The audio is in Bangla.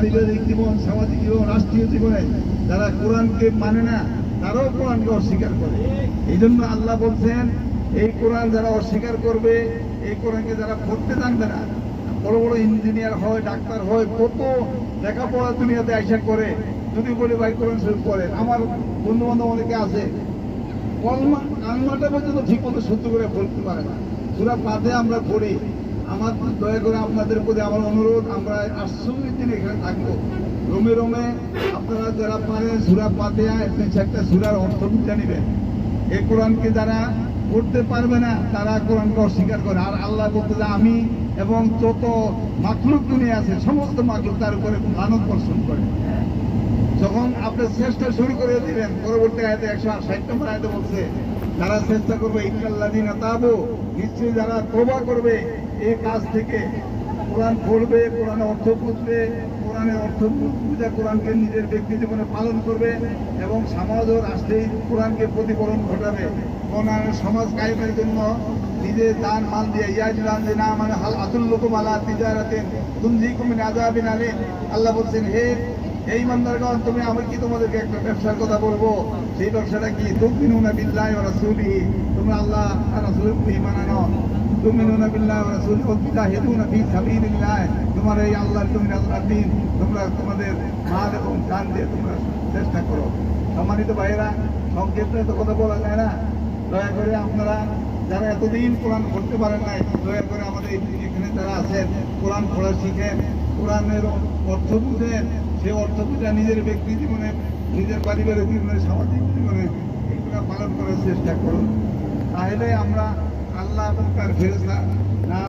পারিবারিক জীবন, সামাজিক জীবন, রাষ্ট্রীয় জীবনে যারা কোরআনকে মানে না, তারাও কোরআনকে অস্বীকার করে। এই জন্য আল্লাহ বলছেন, এই কোরআন যারা অস্বীকার করবে, এই কোরআনকে যারা পড়তে জানবে না, বড় বড় ইঞ্জিনিয়ার হয়, ডাক্তার হয়, কত লেখাপড়া দুনিয়াতে আইসা করে। যদি বলি, ভাই, কোরআন শরীফ পড়ে আমার বন্ধু বান্ধব অনেকে আছে, কলমা কালমাটা পর্যন্ত ঠিক মতো সহ্য করে বলতে পারে না। সুরা পাতে আমরা পড়ি। আমার দয়া করে আপনাদের প্রতি আমার অনুরোধ, আমরা আশ্চর্যের দিন এখানে থাকব। রোমে রোমে আপনারা যারা পারেন, সুরা পাতে একটা সুরার অর্থ বুঝে নেবেন। এই কোরআনকে যারা করতে পারবে না, তারা কোরআনকে অস্বীকার করে। আর আল্লাহ বলতে যে আমি এবং যত মাকলুক দুনিয়া আছে, সমস্ত মাকলুক তার উপরে মানব বর্ষণ করে। যখন আপনি চেষ্টা শুরু করে দিলেন পরবর্তী আয়তে একশো ষাট নম্বর আয়তে বলছে, যারা চেষ্টা করবে ইকাল্লাদিন তাবো, নিশ্চয়ই যারা তোবা করবে এই কাজ থেকে কোরআন পড়বে কোরআনের অর্থ বুঝবে কোরআনের অর্থ বুঝে কোরআনকে নিজের ব্যক্তি জীবনে পালন করবে এবং সমাজ ও রাষ্ট্রে কোরআনকে প্রতিফলন ঘটাবে। কোরআনের সমাজ কায়েমের জন্য নিজের দান মাল দিয়ে, ইয়া দিলাম যে না মানে হাল আতুল্লুক মালা তিজারাতেন তুমজি কুমিন আজাবিন আলে আল্লাহ বলছেন, হে এই মান্দারগণ তুমি, আমি কি তোমাদেরকে একটা ব্যবসার কথা বলব? সেই ব্যবসাটা কি? তুমিনুনা বিল্লাহি ওয়া রাসূলিহি। তোমরা আল্লাহ রাসূলের প্রতি আনো। তুমিনুনা বিল্লাহি ওয়া রাসূলিহি ওয়া তুজাহিদুনা ফি সাবিলিল্লাহ তোমার এই আল্লাহর তুমি রাসূলের দিন, তোমরা তোমাদের মাল এবং জান দিয়ে তোমরা চেষ্টা করো। সম্মানিত ভাইয়েরা সংক্ষেপে তো কথা বলা যায় না। দয়া করে আপনারা যারা এতদিন কোরআন পড়তে পারেন নাই, দয়া করে আমাদের এখানে যারা আছেন, কোরআন পড়া শিখেন, কোরআনের অর্থ বুঝেন, সেই অর্থ বুঝে নিজের ব্যক্তি জীবনে, নিজের পারিবারিক জীবনে, সামাজিক জীবনে এগুলো পালন করার চেষ্টা করুন। তাহলে আমরা আল্লাহ এবং তার ফেরস্তা না